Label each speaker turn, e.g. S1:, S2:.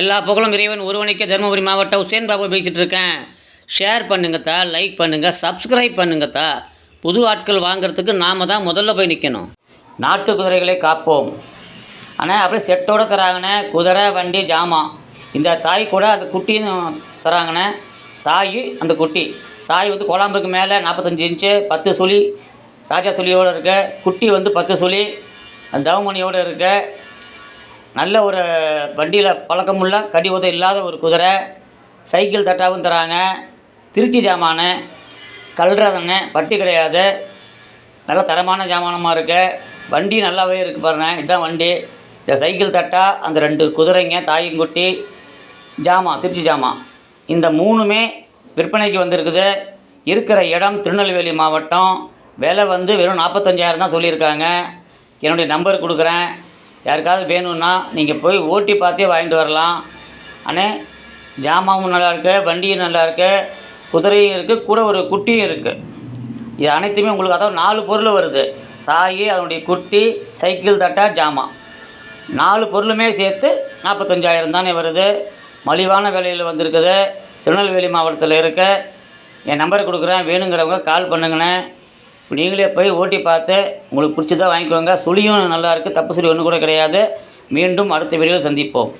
S1: எல்லா புகழும் இறைவன் ஒருவனுக்கே தருமபுரி மாவட்டம் உசேன் பாபு பேசிகிட்டு இருக்கேன். ஷேர் பண்ணுங்கத்தா லைக் பண்ணுங்கள் சப்ஸ்கிரைப் பண்ணுங்கத்தா புது ஆட்கள் வாங்குறதுக்கு நாம் தான் முதல்ல போய் நிற்கணும் நாட்டு குதிரைகளை காப்போம். ஆனால் அப்படியே செட்டோடு தராங்கண்ணே. குதிரை வண்டி ஜாமான் இந்த தாய் கூட அந்த குட்டியும் தராங்கண்ணே. தாய் அந்த குட்டி. தாய் வந்து குழம்புக்கு மேலே நாற்பத்தஞ்சு இன்ச்சு பத்து சுழி. ராஜா சுழியோடு இருக்க. குட்டி வந்து பத்து சுழி. தவமணியோடு இருக்க. நல்ல ஒரு வண்டியில் பழக்கமுள்ள கடி உதவி இல்லாத ஒரு குதிரை சைக்கிள் தட்டாவும் தராங்க. திருச்சி ஜாமான் கல்றதுன்னு பட்டி கிடையாது. நல்ல தரமான ஜாமானமாக இருக்கு. வண்டி நல்லாவே இருக்குது பாருங்க. இதுதான் வண்டி. இந்த சைக்கிள் தட்டா அந்த ரெண்டு குதிரைங்க தாயங்குட்டி ஜாமான் திருச்சி ஜாமான் இந்த மூணுமே விற்பனைக்கு வந்திருக்குது. இருக்கிற இடம் திருநெல்வேலி மாவட்டம். விலை வந்து வெறும் நாற்பத்தஞ்சாயிரம் தான் சொல்லியிருக்காங்க. என்னுடைய நம்பர் கொடுக்குறேன். யாருக்காவது வேணும்னா நீங்கள் போய் ஓட்டி பார்த்தே வாங்கிட்டு வரலாம். அண்ணே ஜாமாவும் நல்லா இருக்கு வண்டியும் நல்லா இருக்கு குதிரையும் இருக்குது கூட ஒரு குட்டியும் இருக்குது இது அனைத்துமே உங்களுக்கு அதாவது நாலு பொருள் வருது. தாய் அதனுடைய குட்டி சைக்கிள் தட்டா ஜாமான் நாலு பொருளுமே சேர்த்து நாற்பத்தஞ்சாயிரம் தானே வருது. மலிவான விலையில் வந்திருக்குது. திருநெல்வேலி மாவட்டத்தில் இருக்க. என் நம்பர் கொடுக்குறேன். வேணுங்கிறவங்க கால் பண்ணுங்கண்ணே. நீங்களே போய் ஓட்டி பார்த்து உங்களுக்கு பிடிச்சதா வாங்கிக்கோங்க. சுழியும் நல்லாயிருக்கு தப்பு சுழி ஒன்று கூட கிடையாது. மீண்டும் அடுத்த வீடியோவில் சந்திப்போம்.